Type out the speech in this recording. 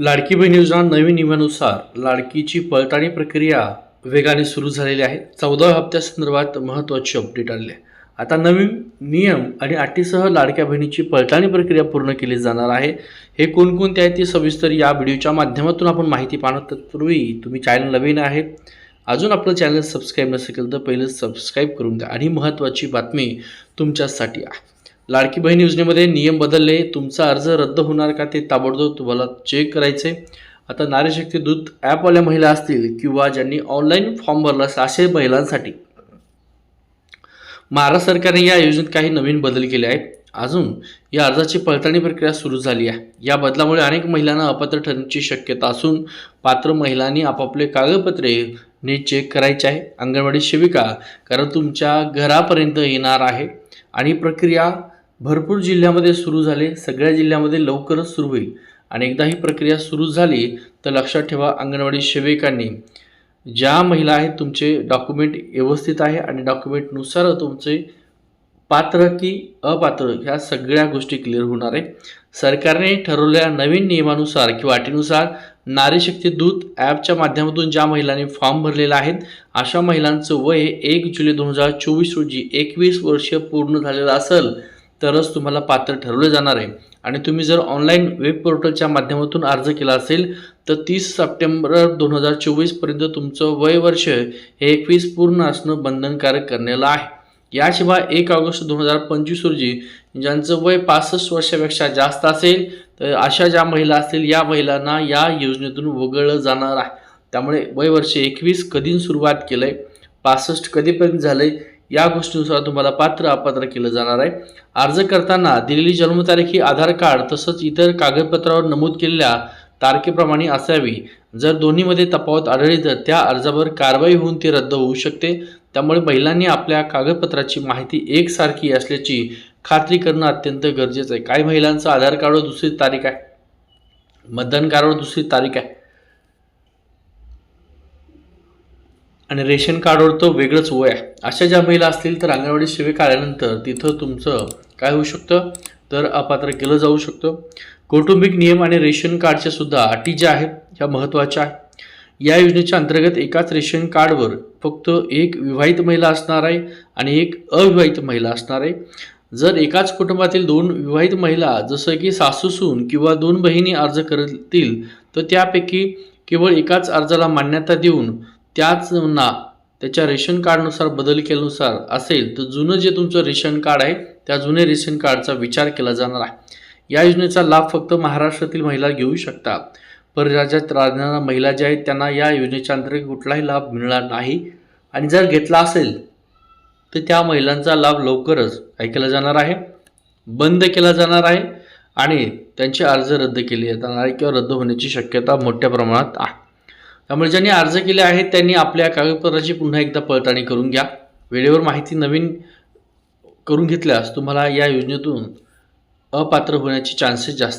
लाडकी बहीण योजना नवीन नियमानुसार लाडकीची पळताळणी प्रक्रिया वेगाने सुरू झालेली आहे. चौदा हप्त्यासंदर्भात महत्त्वाची अपडेट आले आहे. आता नवीन नियम आणि अटीसह लाडक्या बहिणीची पळताणी प्रक्रिया पूर्ण केली जाणार आहे. हे कोणकोणते आहेत ते सविस्तर या व्हिडिओच्या माध्यमातून आपण माहिती पाहणार. तत्पूर्वी तुम्ही चॅनल नवीन आहे. अजून आपलं चॅनल सबस्क्राईब नसेल तर पहिले सबस्क्राईब करून द्या. आणि महत्त्वाची बातमी तुमच्यासाठी आहे. लाडकी बहीण योजनेमध्ये नियम बदलले तुमचा अर्ज रद्द होणार का ते ताबडतोब तुम्हाला चेक करायचे आता नारीशक्ती दूत ॲपवाल्या महिला असतील किंवा ज्यांनी ऑनलाईन फॉर्म भरला असेल असे महिलांसाठी. महाराष्ट्र सरकारने या योजनेत काही नवीन बदल केले आहेत. अजून या अर्जाची पडताळणी प्रक्रिया सुरू झाली आहे. या बदलामुळे अनेक महिलांना अपात्र ठरण्याची शक्यता असून पात्र महिलांनी आपापले कागदपत्रे नीट चेक करायचे आहे. अंगणवाडी सेविका कारण तुमच्या घरापर्यंत येणार आहे आणि प्रक्रिया भरपूर जिल्ह्यामध्ये सुरू झाले. सगळ्या जिल्ह्यामध्ये लवकरच सुरू होईल. आणि एकदा ही प्रक्रिया सुरू झाली तर लक्षात ठेवा अंगणवाडी सेविकांनी. ज्या महिला आहेत तुमचे डॉक्युमेंट व्यवस्थित आहे आणि डॉक्युमेंटनुसार तुमचे पात्र की अपात्र ह्या सगळ्या गोष्टी क्लिअर होणार आहे. सरकारने ठरवलेल्या नवीन नियमानुसार किंवा अटीनुसार नारी शक्ती दूत ॲपच्या माध्यमातून ज्या महिलांनी फॉर्म भरलेला आहेत अशा महिलांचं वय एक जुलै दोन हजार चोवीस रोजी एकवीस वर्ष पूर्ण झालेलं असेल. तरच तुम्हाला पात्र ठरवले जाणार आहे. आणि तुम्ही जर ऑनलाईन वेब पोर्टलच्या माध्यमातून अर्ज केला असेल तर तीस सप्टेंबर दोन हजार चोवीसपर्यंत तुमचं वय वर्ष हे एकवीस पूर्ण असणं बंधनकारक करण्याला आहे. याशिवाय एक ऑगस्ट दोन हजार पंचवीस रोजी ज्यांचं वय पासष्ट वर्षापेक्षा जास्त असेल तर अशा ज्या महिला असतील या महिलांना या योजनेतून वगळलं जाणार आहे. त्यामुळे वय वर्ष एकवीस कधी सुरुवात केलं आहे पासष्ट कधीपर्यंत झालं आहे या गोष्टीनुसार तुम्हाला पात्र अपात्र केलं जाणार आहे. अर्ज करताना दिलेली जन्मतारीख ही आधार कार्ड तसंच इतर कागदपत्रावर नमूद केलेल्या तारखेप्रमाणे असावी. जर दोन्हीमध्ये तफावत आढळली तर त्या अर्जावर कारवाई होऊन ती रद्द होऊ शकते. त्यामुळे महिलांनी आपल्या कागदपत्राची माहिती एकसारखी असल्याची खात्री करणं अत्यंत गरजेचं आहे. काही महिलांचं आधार कार्डवर दुसरी तारीख आहे. मतदान कार्डवर दुसरी तारीख आहे. आणि रेशन कार्डवर तर वेगळंच वय आहे. अशा ज्या महिला असतील तर अंगणवाडी सेविका आल्यानंतर तिथं तुमचं काय होऊ शकतं? तर अपात्र केलं जाऊ शकतं. कौटुंबिक नियम आणि रेशन कार्डच्या सुद्धा अटी ज्या आहेत ह्या महत्त्वाच्या आहेत. या योजनेच्या अंतर्गत एकाच रेशन कार्डवर फक्त एक विवाहित महिला असणार आहे आणि एक अविवाहित महिला असणार आहे. जर एकाच कुटुंबातील दोन विवाहित महिला जसं की सासूसून किंवा दोन बहिणी अर्ज करतील तर त्यापैकी केवळ एकाच अर्जाला मान्यता देऊन त्याच ना त्याच्या रेशन कार्डनुसार बदल केल्यानुसार असेल तर जुनं जे तुमचं रेशन कार्ड आहे त्या जुने रेशन कार्डचा विचार केला जाणार आहे. या योजनेचा लाभ फक्त महाराष्ट्रातील महिला घेऊ शकतात. परराज्यात राहणाऱ्या महिला ज्या आहेत त्यांना या योजनेच्या अंतर्गत कुठलाही लाभ मिळणार नाही. आणि जर घेतला असेल तर त्या महिलांचा लाभ लवकरच काय केला जाणार आहे बंद केला जाणार आहे आणि त्यांचे अर्ज रद्द केले जाणार आहे किंवा रद्द होण्याची शक्यता मोठ्या प्रमाणात आहे. त्यामुळे ज्यांनी अर्ज केले आहेत त्यांनी आपल्या कागदपत्राची पुन्हा एकदा पडताळणी करून घ्या. वेळेवर माहिती नवीन करून घेतल्यास तुम्हाला या योजनेतून अपात्र होण्याचे चान्सेस जास्त